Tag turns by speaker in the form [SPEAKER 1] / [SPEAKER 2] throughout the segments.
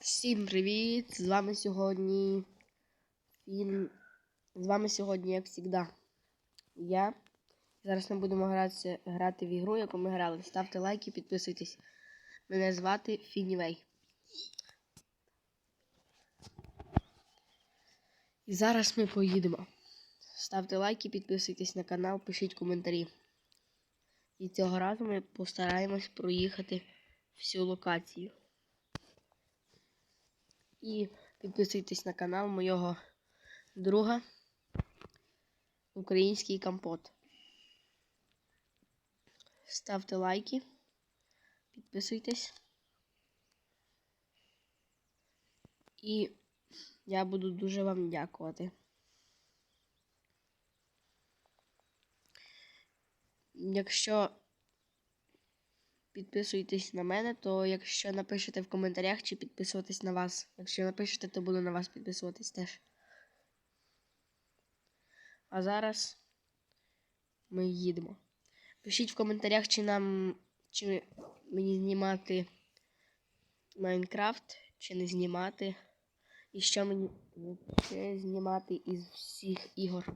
[SPEAKER 1] Всім привіт! З вами сьогодні Фін. З вами сьогодні, як завжди, я. Зараз ми будемо гратися, грати в ігру, яку ми грали. Ставте лайки, підписуйтесь. Мене звати Фінівей. І зараз ми поїдемо. Ставте лайки, підписуйтесь на канал, пишіть коментарі. І цього разу ми постараємось проїхати всю локацію. І підписуйтесь на канал моєго друга Український компот. Ставте лайки, підписуйтесь. І я буду дуже вам дякувати. Якщо підписуйтесь на мене, то якщо напишете в коментарях, чи підписуватись на вас. Якщо напишете, то буду на вас підписуватись теж. А зараз ми їдемо. Пишіть в коментарях, чи нам чи мені знімати Майнкрафт, чи не знімати. І що мені ще знімати із всіх ігор.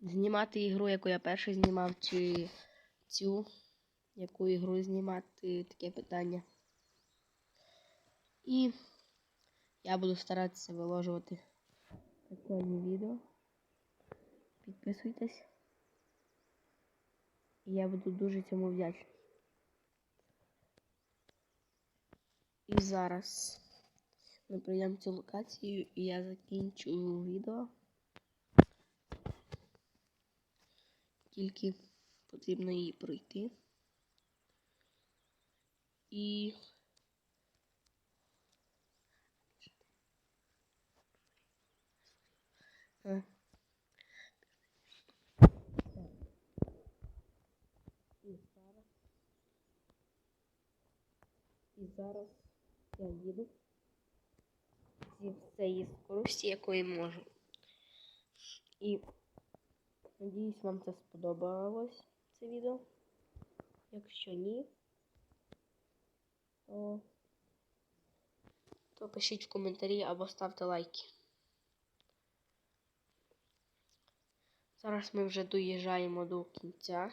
[SPEAKER 1] Знімати ігру, яку я перший знімав, чи цю яку ігру знімати таке питання. І я буду старатися виложувати прикольні відео. Підписуйтесь. Я буду дуже цьому вдячний. І зараз ми пройдемо цю локацію і я закінчу відео. Тільки потрібно її пройти. І. І зараз. І зараз я їду зі всієї скорості, якої можу. І надіюсь, вам це сподобалось це відео. Якщо ні, то, то пишіть в коментарі або ставте лайки. Зараз ми вже доїжджаємо до кінця.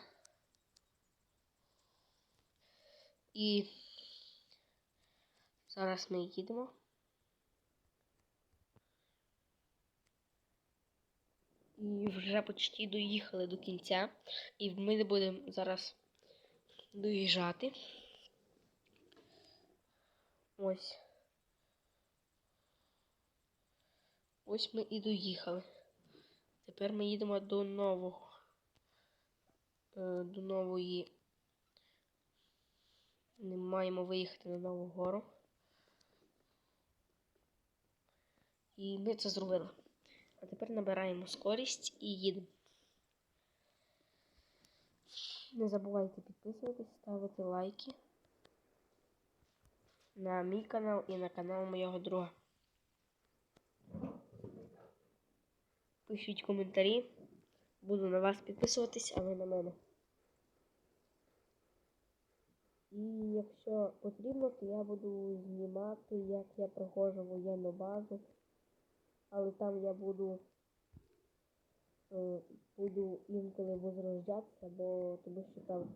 [SPEAKER 1] І зараз ми їдемо. І вже почти доїхали до кінця. І ми будемо зараз доїжджати. Ось. Ось ми і доїхали. Тепер ми їдемо до нового. е, До нової. Не маємо виїхати на нову гору. І ми це зробили. А тепер набираємо скорість і їдемо. Не забувайте підписуватись, ставити лайки на мій канал і на канал моєго друга. Пишіть коментарі. Буду на вас підписуватись, а ви на мене. І якщо потрібно, то я буду знімати, як я проходжу воєнну базу. Але там я буду е, буду інколи возрождатися, бо тому що там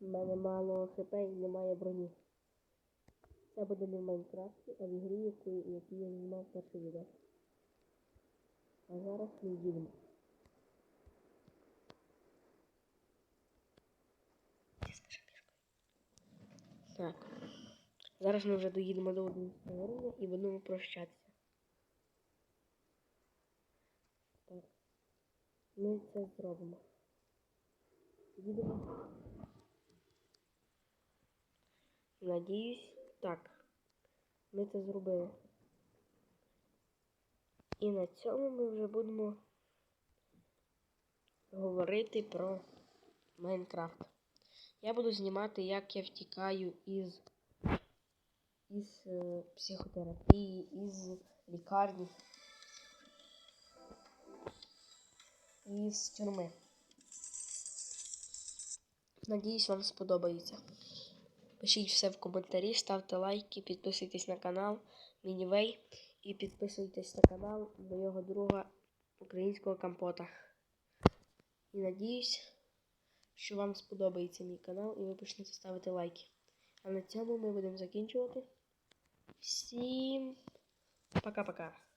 [SPEAKER 1] в мене мало хп і немає броні. Це буде не в Майнкрафті, а в ігрі, яку, яку я знімав перше відео. А зараз ми їдемо. Так. Зараз ми вже доїдемо до 11 рівня і будемо прощатися. Так. Ми це зробимо. Їдемо. Надіюсь, так. Ми це зробили. І на цьому ми вже будемо говорити про Майнкрафт. Я буду знімати, як я втікаю із, із е, психотерапії, із лікарні, із тюрми. Надіюсь, вам сподобається. Пишіть все в коментарі, ставте лайки, підписуйтесь на канал Мінівей і підписуйтесь на канал моєго друга українського компота. І надіюсь, що вам сподобається мій канал і ви почнете ставити лайки. А на цьому ми будемо закінчувати. Всім пока-пока.